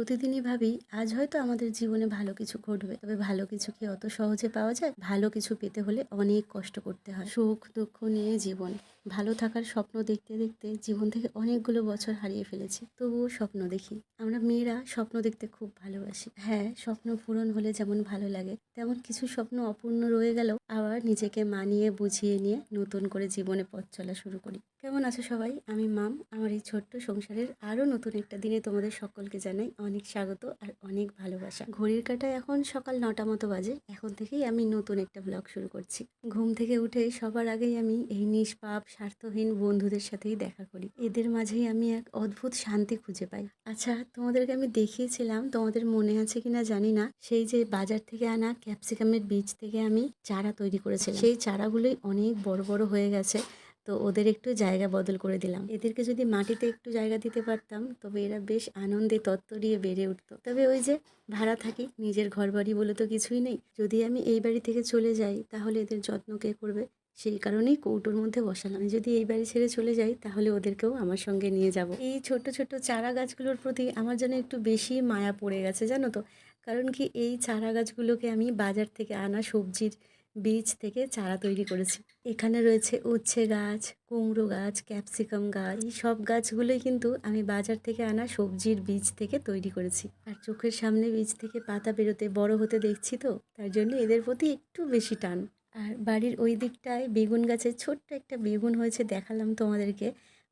প্রতিদিনই ভাবি, আজ হয়তো আমাদের জীবনে ভালো কিছু ঘটবে। তবে ভালো কিছু কি অত সহজে পাওয়া যায়? ভালো কিছু পেতে হলে অনেক কষ্ট করতে হয়। সুখ, দুঃখ নিয়ে জীবন। ভালো থাকার স্বপ্ন দেখতে দেখতে জীবন থেকে অনেকগুলো বছর হারিয়ে ফেলেছি। তবুও স্বপ্ন দেখি। আমরা মেয়েরা স্বপ্ন দেখতে খুব ভালোবাসি। হ্যাঁ স্বপ্ন পূরণ হলে যেমন ভালো লাগে, তেমন কিছু স্বপ্ন অপূর্ণ রয়ে গেলেও আবার নিজেকে মানিয়ে বুঝিয়ে নিয়ে নতুন করে জীবনে পথ চলা শুরু করি। কেমন আছো সবাই? আমি মাম। আমার এই ছোট্ট সংসারের আরও নতুন একটা দিনে তোমাদের সকলকে জানাই অনেক স্বাগত আর অনেক ভালোবাসা। ঘড়ির কাঁটায় এখন সকাল নটা মতো বাজে। এখন থেকেই আমি নতুন একটা ব্লগ শুরু করছি। ঘুম থেকে উঠে সবার আগেই আমি এই নিষ্পাপ, স্বার্থহীন বন্ধুদের সাথেই দেখা করি। এদের মাঝেই আমি এক অদ্ভুত শান্তি খুঁজে পাই। আচ্ছা তোমাদেরকে আমি দেখিয়েছিলাম, তোমাদের মনে আছে কিনা জানি না। সেই যে বাজার থেকে আনা ক্যাপসিকামের বীজ থেকে আমি চারা তৈরি করেছিলাম। সেই চারাগুলোই অনেক বড় বড় হয়ে গেছে। তো ওদের একটু জায়গা বদল করে দিলাম। এদেরকে যদি মাটিতে একটু জায়গা দিতে পারতাম, তবে এরা বেশ আনন্দে তত্তরিয়ে বেড়ে উঠতো। তবে ওই যে ভাড়া থাকি, নিজের ঘর বাড়ি বলে তো কিছুই নেই। যদি আমি এই বাড়ি থেকে চলে যাই, তাহলে এদের যত্ন কে করবে? সেই কারণেই কৌটোর মধ্যে বসালাম। যদি এই বাড়ি ছেড়ে চলে যাই, তাহলে ওদেরকেও আমার সঙ্গে নিয়ে যাব। এই ছোট ছোট চারা গাছগুলোর প্রতি আমার যেন একটু বেশি মায়া পড়ে গেছে, জানো তো? কারণ কি এই চারা গাছগুলোকে আমি বাজার থেকে আনা সবজির বীজ থেকে চারা তৈরি করেছি। এখানে রয়েছে উচ্ছে গাছ, কুমড়ো গাছ, ক্যাপসিকাম গাছ, এই সব গাছগুলোই কিন্তু আমি বাজার থেকে আনা সবজির বীজ থেকে তৈরি করেছি। আর চোখের সামনে বীজ থেকে পাতা বেরোতে বড় হতে দেখছি তো, তার জন্য এদের প্রতি একটু বেশি টান। আর বাড়ির ওই দিকটায় বেগুন গাছের ছোট্ট একটা বেগুন হয়েছে, দেখালাম তোমাদেরকে।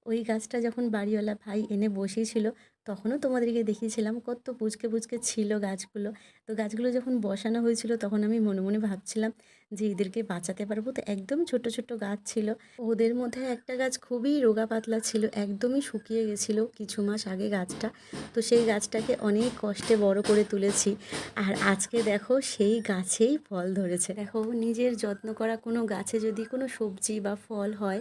ওই গাছটা যখন বাড়িওয়ালা ভাই এনে বসিয়েছিল তখনও তোমাদেরকে দেখিয়েছিলাম কত পুচকে পুচকে ছিল গাছগুলো। তো গাছগুলো যখন বসানো হয়েছিল তখন আমি মনে মনে ভাবছিলাম যে এদেরকে বাঁচাতে পারব। তো একদম ছোট ছোট গাছ ছিল। ওদের মধ্যে একটা গাছ খুবই রোগা পাতলা ছিল, একদমই শুকিয়ে গেছিল কিছু মাস আগে গাছটা। তো সেই গাছটাকে অনেক কষ্টে বড় করে তুলেছি। আর আজকে দেখো সেই গাছেই ফল ধরেছে। দেখো নিজের যত্ন করা কোনো গাছে যদি কোনো সবজি বা ফল হয়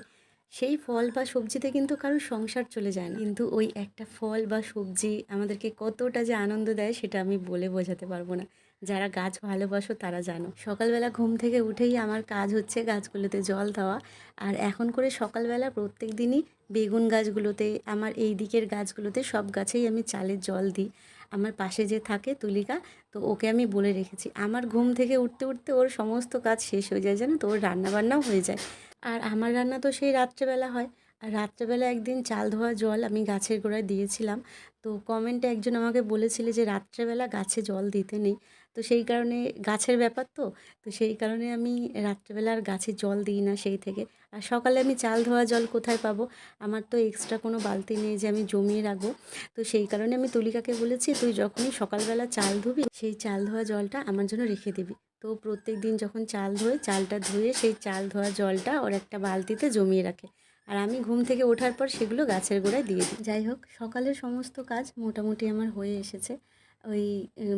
সেই ফল বা সবজিতে কিন্তু কারোর সংসার চলে যায় না। কিন্তু ওই একটা ফল বা সবজি আমাদেরকে কতটা যে আনন্দ দেয় সেটা আমি বলে বোঝাতে পারব না। যারা গাছ ভালোবাসো তারা জানো। সকালবেলা ঘুম থেকে উঠেই আমার কাজ হচ্ছে গাছগুলোতে জল দেওয়া। আর এখন করে সকালবেলা প্রত্যেক দিনই বেগুন গাছগুলোতে, আমার এই দিকের গাছগুলোতে সব গাছেই আমি চালের জল দিই। আমার পাশে যে থাকে তুলিকা, তো ওকে আমি বলে রেখেছি। আমার ঘুম থেকে উঠতে উঠতে ওর সমস্ত কাজ শেষ হয়ে যায় জানো তো? ওর রান্নাবান্নাও হয়ে যায়। আর আমার রান্না তো সেই রাত্রেবেলা হয়। আর রাত্রেবেলা একদিন চাল ধোয়া জল আমি গাছের গোড়ায় দিয়েছিলাম। তো কমেন্টে একজন আমাকে বলেছিল যে, রাত্রেবেলা গাছে জল দিতে নেই। তো সেই কারণে গাছের ব্যাপার তো তো সেই কারণে আমি রাত্রেবেলা আর গাছে জল দিই না সেই থেকে। আর সকালে আমি চাল ধোয়া জল কোথায় পাবো? আমার তো এক্সট্রা কোনো বালতি নেই যে আমি জমিয়ে রাখব। তো সেই কারণে আমি তুলিকাকে বলেছি, তুই যখনই সকালবেলা চাল ধুবি, সেই চাল ধোয়া জলটা আমার জন্য রেখে দিবি। তো প্রত্যেক দিন যখন চাল ধোয়, চালটা ধুয়ে সেই চাল ধোয়া জলটা ওর একটা বালতিতে জমিয়ে রাখে। আর আমি ঘুম থেকে ওঠার পর সেগুলো গাছের গোড়ায় দিয়ে দিই। যাই হোক, সকালের সমস্ত কাজ মোটামুটি আমার হয়ে এসেছে। ওই,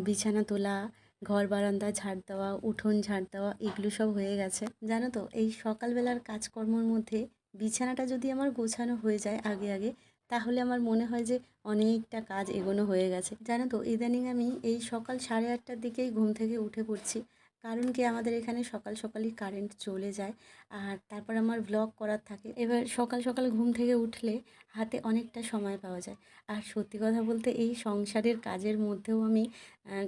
বিছানা তোলা ঘর বারান্দা ঝাড় দেওয়া, উঠোন ঝাড় দেওয়া, এগুলো সব হয়ে গেছে। জানো তো, এই সকালবেলার কাজকর্মর মধ্যে বিছানাটা যদি আমার গোছানো হয়ে যায় আগে আগে, তাহলে আমার মনে হয় যে অনেকটা কাজ এগোনো হয়ে গেছে। জানো তো, ইদানিং আমি এই সকাল সাড়ে আটটার দিকেই ঘুম থেকে উঠে পড়ছি। কারণ কি আমাদের এখানে সকাল সকালই কারেন্ট চলে যায়। আর তারপর আমার ব্লগ করার থাকে। এবার সকাল সকাল ঘুম থেকে উঠলে হাতে অনেকটা সময় পাওয়া যায়। আর সত্যি কথা বলতে এই সংসারের কাজের মধ্যেও আমি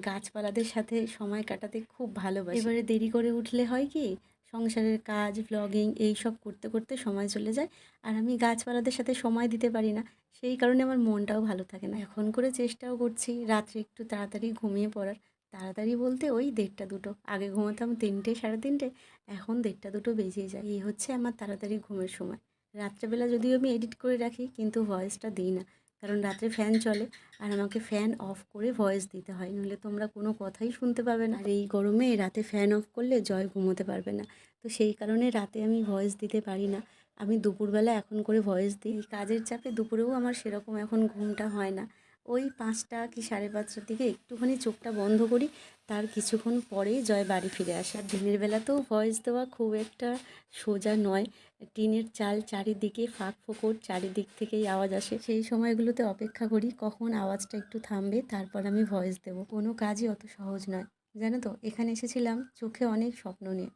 গাছপালাদের সাথে সময় কাটাতে খুব ভালোবাসি। এবারে দেরি করে উঠলে হয় কি, সংসারের কাজ ব্লগিং এই সব করতে করতে সময় চলে যায়। আর আমি গাছপালাদের সাথে সময় দিতে পারি না। সেই কারণে আমার মনটাও ভালো থাকে না। এখন করে চেষ্টাও করছি রাত্রে একটু তাড়াতাড়ি ঘুমিয়ে পড়ার। তাড়াতাড়ি বলতে ওই দেড়টা দুটো। আগে ঘুমাতাম তিনটে, সাড়ে তিনটে, এখন দেড়টা দুটো বেজে যায়। এই হচ্ছে আমার তাড়াতাড়ি ঘুমের সময়। রাত্রেবেলা যদিও আমি এডিট করে রাখি, কিন্তু ভয়েসটা দিই না। কারণ রাত্রে ফ্যান চলে, আর আমাকে ফ্যান অফ করে ভয়েস দিতে হয়। নইলে তোমরা কোনো কথাই শুনতে পাবে না। আর এই গরমে রাতে ফ্যান অফ করলে জয় ঘুমোতে পারবে না। তো সেই কারণে রাতে আমি ভয়েস দিতে পারি না। আমি দুপুরবেলা এখন করে ভয়েস দিই। কাজের চাপে দুপুরেও আমার সেরকম এখন ঘুমটা হয় না। ওই পাঁচটা কি সাড়ে পাঁচটার দিকে একটুখানি চোখটা বন্ধ করি, তার কিছুক্ষণ পরেই জয় বাড়ি ফিরে আসে। আর দিনের বেলাতেও ভয়েস দেওয়া খুব একটা সোজা নয়। টিনের চাল চারিদিকে ফাঁক ফোকর, চারিদিক থেকেই আওয়াজ আসে। সেই সময়গুলোতে অপেক্ষা করি কখন আওয়াজটা একটু থামবে, তারপর আমি ভয়েস দেবো। কোনো কাজই অত সহজ নয়। জানো তো, এখানে এসেছিলাম চোখে অনেক স্বপ্ন নিয়ে।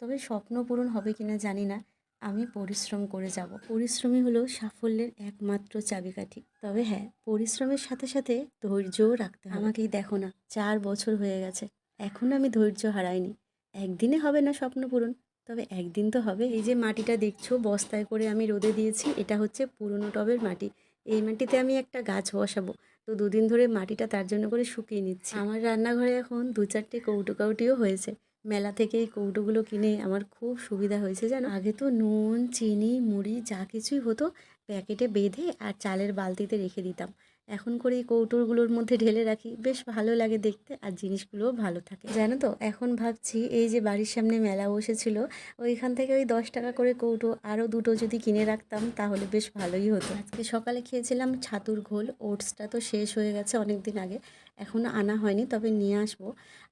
তবে স্বপ্ন পূরণ হবে কিনা জানি না। আমি পরিশ্রম করে যাব। পরিশ্রমই হলো সাফল্যের একমাত্র চাবিকাঠি। তবে হ্যাঁ পরিশ্রমের সাথে সাথে ধৈর্যও রাখতে আমাকেই দেখো না, চার বছর হয়ে গেছে। এখনও আমি ধৈর্য হারাইনি। একদিনে হবে না স্বপ্ন পূরণ, তবে একদিন তো হবে। এই যে মাটিটা দেখছ, বস্তায় করে আমি রোদে দিয়েছি, এটা হচ্ছে পুরনো টবের মাটি। এই মাটিতে আমি একটা গাছ বসাবো। তো দুদিন ধরে মাটিটা তার জন্য করে শুকিয়ে নিচ্ছি। আমার রান্নাঘরে এখন দু চারটে কৌটো কাউটিও হয়েছে। মেলা থেকে এই কৌটোগুলো কিনে আমার খুব সুবিধা হয়েছে জানো? আগে তো নুন, চিনি, মুড়ি যা কিছুই হতো প্যাকেটে বেঁধে আর চালের বালতিতে রেখে দিতাম। এখন করে এই কৌটোগুলোর মধ্যে ঢেলে রাখি, বেশ ভালো লাগে দেখতে আর জিনিসগুলোও ভালো থাকে। জানো তো, এখন ভাবছি এই যে বাড়ির সামনে মেলা বসেছিল, ওইখান থেকে ওই দশ টাকা করে কৌটো আরও দুটো যদি কিনে রাখতাম তাহলে বেশ ভালোই হতো। আজকে সকালে খেয়েছিলাম ছাতুর ঘোল, ওটসটা তো শেষ হয়ে গেছে অনেক দিন আগে। এখনও আনা হয়নি, তবে নিয়ে আসব।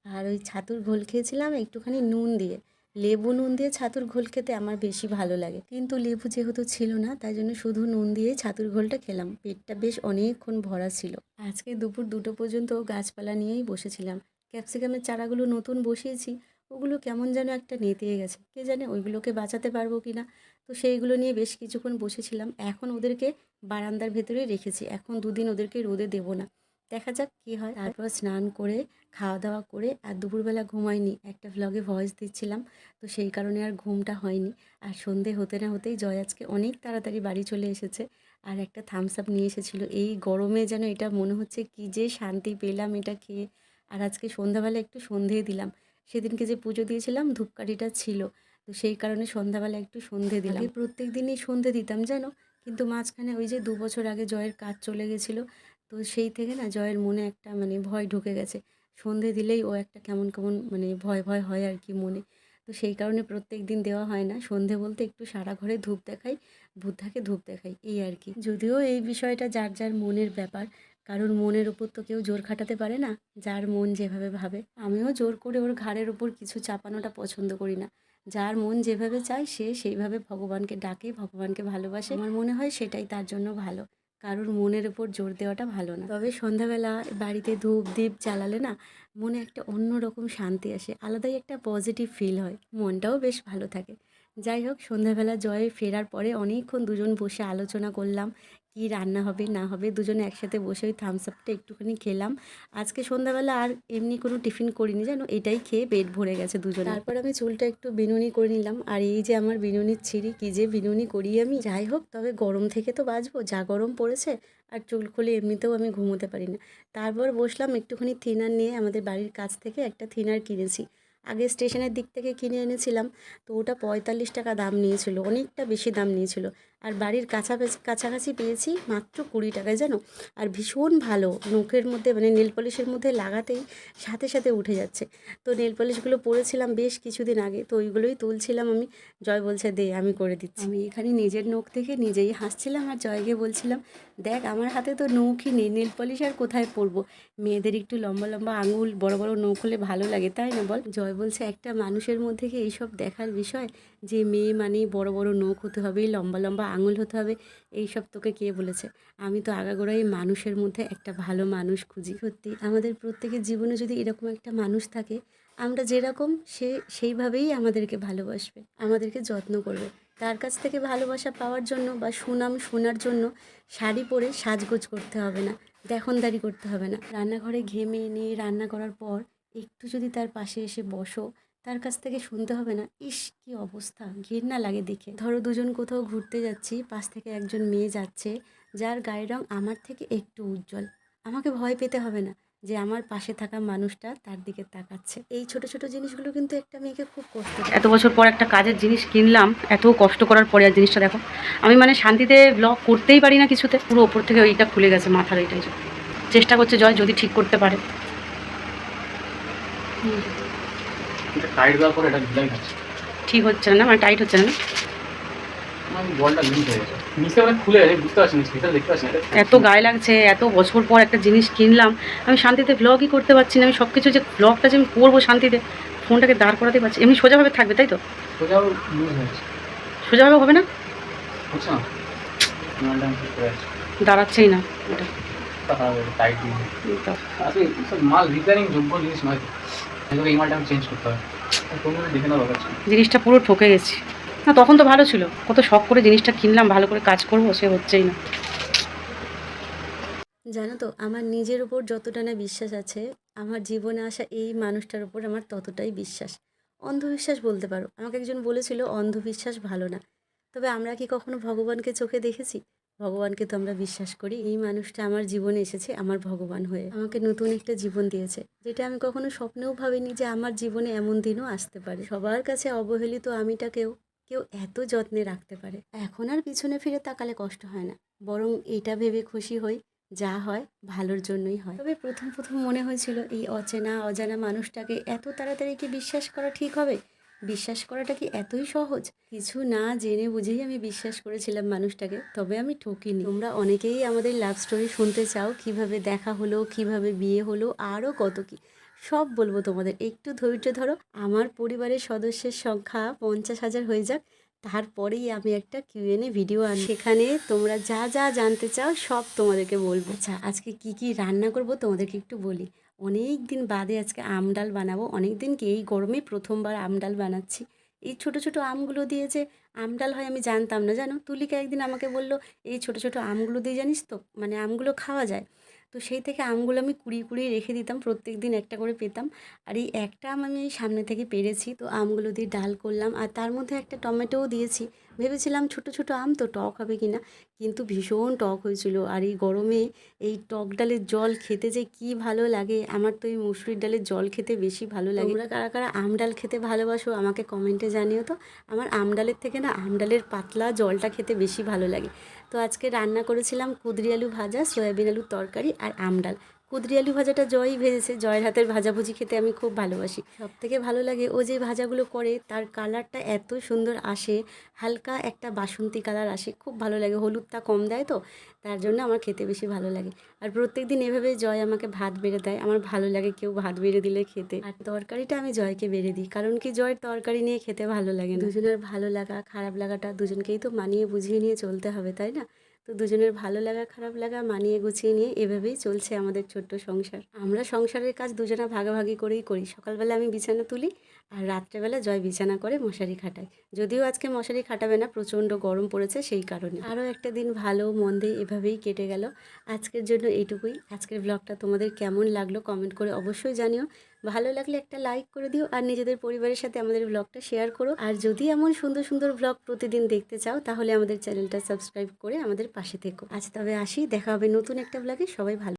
আর ওই ছাতুর ঘোল খেয়েছিলাম, একটুখানি নুন দিয়ে। লেবু নুন দিয়ে ছাতুর ঘোল খেতে আমার বেশি ভালো লাগে। কিন্তু লেবু যেহেতু ছিল না, তাই জন্য শুধু নুন দিয়ে ছাতুর ঘোলটা খেলাম। পেটটা বেশ অনেকক্ষণ ভরা ছিল। আজকে দুপুর দুটো পর্যন্ত গাছপালা নিয়েই বসেছিলাম। ক্যাপসিকামের চারাগুলো নতুন বসিয়েছি। ওগুলো কেমন যেন একটা নেতিয়ে গেছে। কে জানে ওইগুলোকে বাঁচাতে পারব কি না তো সেইগুলো নিয়ে বেশ কিছুক্ষণ বসেছিলাম। এখন ওদেরকে বারান্দার ভেতরে রেখেছি। এখন দুদিন ওদেরকে রোদে দেবো না। দেখা যাক কী হয়। তারপর স্নান করে খাওয়া দাওয়া করে আর দুপুরবেলা ঘুমাইনি। একটা ভ্লগে ভয়েস দিচ্ছিলাম, তো সেই কারণে আর ঘুমটা হয়নি। আর সন্ধে হতে না হতেই জয় আজকে অনেক তাড়াতাড়ি বাড়ি চলে এসেছে আর একটা থামস আপ নিয়ে এসেছিল। এই গরমে যেন এটা মনে হচ্ছে কি যে শান্তি পেলাম এটা খেয়ে। আর আজকে সন্ধ্যাবেলা একটু সন্ধে দিলাম। সেদিনকে যে পুজো দিয়েছিলাম ধূপকাঠিটা ছিল, তো সেই কারণে সন্ধ্যাবেলা একটু সন্ধে দিলাম। প্রত্যেক দিনই সন্ধে দিতাম জানো? কিন্তু মাঝখানে ওই যে দু বছর আগে জয়ের কাজ চলে গেছিল তো সেই থেকে না জয়ের মনে একটা মানে ভয় ঢুকে গেছে। সন্ধে দিলেই ও একটা কেমন কেমন মানে ভয় ভয় হয় আর কি মনে। তো সেই কারণে প্রত্যেক দিন দেওয়া হয় না। সন্ধে বলতে একটু সারা ঘরে ধূপ দেখাই, বুদ্ধাকে ধূপ দেখাই, এই আর কি যদিও এই বিষয়টা যার যার মনের ব্যাপার, কারোর মনের ওপর তো কেউ জোর খাটাতে পারে না, যার মন যেভাবে ভাবে। আমিও জোর করে ওর ঘাড়ের ওপর কিছু চাপানোটা পছন্দ করি না। যার মন যেভাবে চায় সে সেইভাবে ভগবানকে ডাকে, ভগবানকে ভালোবাসে। আমার মনে হয় সেটাই তার জন্য ভালো। কারোর মনের উপর জোর দেওয়াটা ভালো না। তবে সন্ধ্যাবেলা বাড়িতে ধূপ দ্বীপ জ্বালালে না, মনে একটা অন্যরকম শান্তি আসে, আলাদাই একটা পজিটিভ ফিল হয়, মনটাও বেশ ভালো থাকে। যাই হোক, সন্ধ্যাবেলা জয়ে ফেরার পরে অনেকক্ষণ দুজন বসে আলোচনা করলাম, কি রান্না হবে, না হবে। দুজনে একসাথে বসে ওই থামস আপটা একটুখানি খেলাম। আজকে সন্ধ্যাবেলা আর এমনি কোনো টিফিন করিনি জানো এটাই খেয়ে পেট ভরে গেছে দুজনে। তারপর আমি চুলটা একটু বিনুনি করে নিলাম। আর এই যে আমার বিনুনির ছিঁড়ি, কী যে বিনুনি করি আমি। যাই হোক, তবে গরম থেকে তো বাঁচবো, যা গরম পড়েছে, আর চুল খুলে এমনিতেও আমি ঘুমোতে পারি না। তারপর বসলাম একটুখানি থিনার নিয়ে আমাদের বাড়ির কাছ থেকে একটা থিনার কিনেছি। আগে স্টেশনের দিক থেকে কিনে এনেছিলাম, তো ওটা পঁয়তাল্লিশ টাকা দাম নিয়েছিল, অনেকটা বেশি দাম নিয়েছিল। আর বাড়ির কাছাকাছি কাছাকাছি পেয়েছি মাত্র কুড়ি টাকায়, জানো? আর ভীষণ ভালো। নখের মধ্যে মানে নেল পলিশের মধ্যে লাগাতেই সাথে সাথে উঠে যাচ্ছে। তো নেল পলিশগুলো পরেছিলাম বেশ কিছুদিন আগে, তো ওইগুলোই তুলছিলাম আমি। জয় বলছে, দে, আমি করে দিচ্ছি। আমি এখানে নিজের নখ থেকে নিজেই হাসছিলাম আর জয়কে বলছিলাম, দেখ, আমার হাতে তো নখই নেই, নেল পলিশ আর কোথায় পরবো? মেয়েদের একটু লম্বা লম্বা আঙুল, বড় বড় নখ হলে ভালো লাগে, তাই না বল? জয় বলছে, একটা মানুষের মধ্যে কি এইসব দেখার বিষয়? যে মেয়ে মানেই বড় বড় নখ হতে হবে, লম্বা লম্বা আঙুল হতে হবে, এইসব তোকে কে বলেছে? আমি তো আগাগোড়াই মানুষের মধ্যে একটা ভালো মানুষ খুঁজি সত্যি। আমাদের প্রত্যেকের জীবনে যদি এরকম একটা মানুষ থাকে, আমরা যেরকম সে সেইভাবেই আমাদেরকে ভালোবাসবে, আমাদেরকে যত্ন করবে। তার কাছ থেকে ভালোবাসা পাওয়ার জন্য বা সুনাম শোনার জন্য শাড়ি পরে সাজগোজ করতে হবে না, দেখনদারি করতে হবে না। রান্নাঘরে ঘেমে নিয়ে রান্না করার পর একটু যদি তার পাশে এসে বসো তার কাছ থেকে শুনতে হবে না। ইস কি অবস্থা। ঘৃণা লাগে দেখে। ধরো দুজন কোথাও ঘুরতে যাচ্ছি পাশ থেকে একজন মেয়ে যাচ্ছে যার গায়ের রং আমার থেকে একটু উজ্জ্বল। আমাকে ভয় পেতে হবে না যে আমার পাশে থাকা মানুষটা তার দিকে তাকাচ্ছে। এই ছোট ছোট জিনিসগুলো কিন্তু একটা মেয়েকে খুব কষ্ট এত বছর পর একটা কাজের জিনিস কিনলাম এত কষ্ট করার পরে আর জিনিসটা দেখো আমি মানে শান্তিতে ব্লগ করতেই পারি না কিছুতে। পুরো ওপর থেকে ওইটা খুলে গেছে মাথার ওইটাই। চেষ্টা করছে জয় যদি ঠিক করতে পারে। হুম, টাইট দেওয়ার পরে এটা খাচ্ছে ঠিক হচ্ছে না মানে টাইট হচ্ছে না। বলটা লুজ হয়ে গেছে। নিচে অনেক খুলে গেছে বুঝতে পারছি ভিতরে দেখতে পাচ্ছি এত গায়ে লাগছে এত বছর পর একটা জিনিস কিনলাম। আমি শান্তিতে ব্লগই করতে পারছি না আমি সব কিছু যে ব্লগটা যে আমি করব শান্তিতে ফোনটাকে দাঁড় করাতে পারছি এমনি সোজাভাবে থাকবে তাই তো? সোজাভাবে হবে না? হচ্ছে দাঁড়াচ্ছেই না এটা। মাল রিপেয়ারিং যোগ্য জিনিস নয়। জিনিসটা পুরো ঠকে গেছি। না তখন তো ভালো ছিল। কত শখ করে জিনিসটা কিনলাম ভালো করে কাজ করব সে হচ্ছেই না। জানো তো আমার নিজের উপর যতটা না বিশ্বাস আছে আমার জীবনে আসা এই মানুষটার উপর আমার ততটাই বিশ্বাস। অন্ধবিশ্বাস বলতে পারো। আমাকে একজন বলেছিল অন্ধবিশ্বাস ভালো না। তবে আমরা কি কখনো ভগবানকে চোখে দেখেছি? ভগবানকে তো আমরা বিশ্বাস করি। এই মানুষটা আমার জীবনে এসেছে, আমার ভগবান হয়ে। আমাকে নতুন একটা জীবন দিয়েছে, যেটা আমি কখনো স্বপ্নেও ভাবিনি যে আমার জীবনে এমন দিনও আসতে পারে। সবার কাছে অবহেলিত আমিটাকেও কেউ এত যত্নে রাখতে পারে। এখন আর পিছনে ফিরে তাকালে কষ্ট হয় না, বরং এটা ভেবে খুশি হই যা হয় ভালোর জন্যই হয়। তবে প্রথম প্রথম মনে হয়েছিল, এই অচেনা, অজানা মানুষটাকে এত তাড়াতাড়ি কি বিশ্বাস করা ঠিক হবে? বিশ্বাস করাটা কি এতই সহজ? কিছু না জেনে বুঝেই আমি বিশ্বাস করেছিলাম মানুষটাকে, তবে আমি ঠকিনি। তোমরা অনেকেই আমাদের লাভ স্টোরি শুনতে চাও, কীভাবে দেখা হলো, কীভাবে বিয়ে হলো আরও কত কি। সব বলব তোমাদের, একটু ধৈর্য ধরো। আমার পরিবারের সদস্যের সংখ্যা পঞ্চাশ হাজার হয়ে যাক, তারপরেই আমি একটা কিউএনএ ভিডিও আনি সেখানে তোমরা যা যা জানতে চাও, সব তোমাদেরকে বলব। আচ্ছা আজকে কি কি রান্না করব, তোমাদেরকে একটু বলি। অনেক দিন বাদে আজকে আম ডাল বানাবো। অনেক দিন কি এই গরমে প্রথমবার আম ডাল বানাচ্ছি। এই ছোট ছোট আমগুলো দিয়ে যে আম ডাল হয় আমি জানতাম না। জানো? তুলিকা একদিন আমাকে বলল, এই ছোট ছোট আমগুলো দিয়ে জানিস তো? মানে আমগুলো খাওয়া যায়। তো সেই থেকে আমগুলো আমি কুড়িয়ে কুড়িয়ে রেখে দিতাম প্রত্যেক দিন একটা করে পেতাম। আর এই একটা আম আমি সামনে থেকে পেরেছি, তো আমগুলো দিয়ে ডাল করলাম। আর তার মধ্যে একটা টমেটোও দিয়েছি। ভেবেছিলাম ছোট ছোট আম, তো টক হবে কি না? কিন্তু ভীষণ টক হয়েছিল। আর এই গরমে এই টক ডালের জল খেতে যে কি ভালো লাগে, আমার তো এই মুসুরির ডালের জল খেতে বেশি ভালো লাগে। তোমরা কারা কারা আম ডাল খেতে ভালোবাসো, আমাকে কমেন্টে জানিও তো। আমার আম ডালের থেকে না, আম ডালের পাতলা জলটা খেতে বেশি ভালো লাগে। তো আজকে রান্না করেছিলাম কুদরি আলু ভাজা, সয়াবিন আলুর তরকারি আর আম ডাল। কুদরি আলু ভাজাটা জয়ই ভেজেছে। জয়ের হাতের ভাজাভুজি খেতে আমি খুব ভালোবাসি। সব থেকে ভালো লাগে ও যে ভাজাগুলো করে, তার কালারটা এত সুন্দর আসে, হালকা একটা বাসন্তী কালার আসে, খুব ভালো লাগে। হলুদটা কম দেয় তো, তার জন্য আমার খেতে বেশি ভালো লাগে। আর প্রত্যেক দিন এভাবে জয় আমাকে ভাত বেড়ে দেয়। আমার ভালো লাগে কেউ ভাত বেড়ে দিলে খেতে। আর তরকারিটা আমি জয়কে বেড়ে দিই, কারণ কি জয়ের তরকারি নিয়ে খেতে ভালো লাগে দুজনের ভালো লাগা, খারাপ লাগাটা দুজনকেই তো মানিয়ে বুঝিয়ে নিয়ে চলতে হবে, তাই না? তো দুজনের ভালো লাগা, খারাপ লাগা মানিয়ে গুছিয়ে নিয়ে এভাবেই চলছে আমাদের ছোট্ট সংসার। আমরা সংসারের কাজ দুজনা ভাগাভাগি করেই করি। সকালবেলা আমি বিছানা তুলি আর রাত্রেবেলা জয় বিছানা করে মশারি খাটায় যদিও আজকে মশারি খাটাবে না, প্রচণ্ড গরম পড়েছে সেই কারণে। আরও একটা দিন ভালো মন্দে এভাবেই কেটে গেল। আজকের জন্য এইটুকুই। আজকের ব্লগটা তোমাদের কেমন লাগল কমেন্ট করে অবশ্যই জানিও। ভালো লাগলে একটা লাইক করে দিও আর নিজেদের পরিবারের সাথে আমাদের ব্লগটা শেয়ার করো। আর যদি এমন সুন্দর সুন্দর ব্লগ প্রতিদিন দেখতে চাও, তাহলে আমাদের চ্যানেলটা সাবস্ক্রাইব করে আমাদের পাশে থেকো। আজ তবে আসি, দেখা হবে নতুন একটা ব্লগে সবাই ভালো